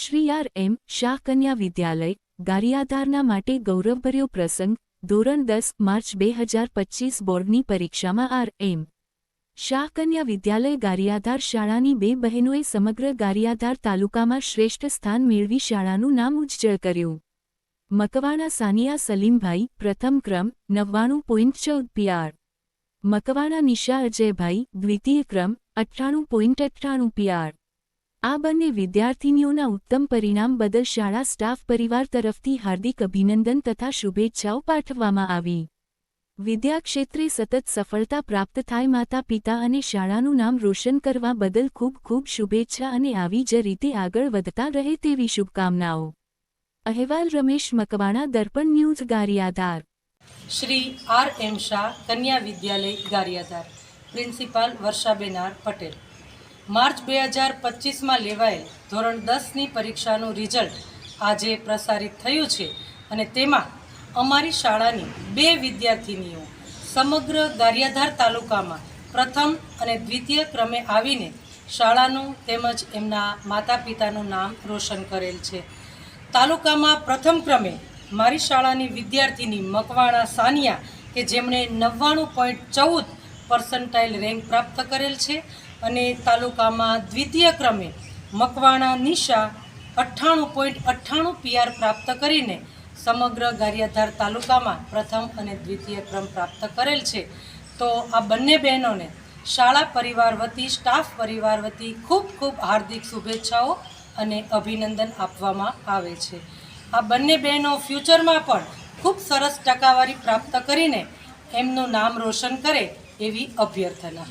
Shri R M Shah કન્યા વિદ્યાલય, ગારિયાધારના માટે ગૌરવભર્યો પ્રસંગ, ધોરણ દસ, માર્ચ બે હજાર પચીસ બોર્ડની પરીક્ષામાં આર એમ. શાહ કન્યા વિદ્યાલય ગારિયાધાર શાળાની બે બહેનોએ સમગ્ર ગારિયાધાર તાલુકામાં શ્રેષ્ઠ સ્થાન મેળવી શાળાનું નામ ઉજ્જળ કર્યું. મકવાણા સાનિયા સલીમભાઈ, પ્રથમ ક્રમ, નવ્વાણું પોઈન્ટ ચૌદ પીઆર. મકવાણા નિશા અજયભાઈ, દ્વિતીય ક્રમ, અઠ્ઠાણું પોઈન્ટ અઠ્ઠાણું પીઆર. આ બંને વિદ્યાર્થીનીઓના ઉત્તમ પરિણામ બદલ શાળા સ્ટાફ પરિવાર તરફથી હાર્દિક અભિનંદન તથા શુભેચ્છાઓ પાઠવવામાં આવી. વિદ્યાક્ષેત્રે સતત સફળતા પ્રાપ્ત થાય માતા પિતા અને શાળાનું નામ રોશન કરવા બદલ ખૂબ ખૂબ શુભેચ્છા અને આવી જ રીતે આગળ વધતા રહે તેવી શુભકામનાઓ. અહેવાલ Ramesh Makwana, Darpan news, Gariadhar. Shri R M Shah Kanya Vidyalaya, Gariadhar. Principal Varshaben Patel. March બે હજાર પચીસમાં લેવાયેલ ધોરણ દસની પરીક્ષાનું રિઝલ્ટ આજે પ્રસારિત થયું છે અને તેમાં અમારી શાળાની બે વિદ્યાર્થિનીઓ સમગ્ર ગારિયાધાર તાલુકામાં પ્રથમ અને દ્વિતીય ક્રમે આવીને શાળાનું તેમજ એમના માતા પિતાનું નામ રોશન કરેલ છે. તાલુકામાં પ્રથમ ક્રમે મારી શાળાની વિદ્યાર્થીની મકવાણા સાનિયા કે જેમણે નવ્વાણું પોઈન્ટ ચૌદ પર્સન્ટાઇલ રેન્ક પ્રાપ્ત કરેલ છે અને તાલુકામાં દ્વિતીય ક્રમે મકવાણા નિશા અઠ્ઠાણું પોઈન્ટ અઠ્ઠાણું પીઆર પ્રાપ્ત કરીને સમગ્ર ગારિયાધાર તાલુકામાં પ્રથમ અને દ્વિતીય ક્રમ પ્રાપ્ત કરેલ છે. તો આ બંને બહેનોને શાળા પરિવાર વતી, સ્ટાફ પરિવાર વતી ખૂબ ખૂબ હાર્દિક શુભેચ્છાઓ અને અભિનંદન આપવામાં આવે છે. આ બંને બહેનો ફ્યુચરમાં પણ ખૂબ સરસ ટકાવારી પ્રાપ્ત કરીને એમનું નામ રોશન કરે એવી અભ્યર્થના.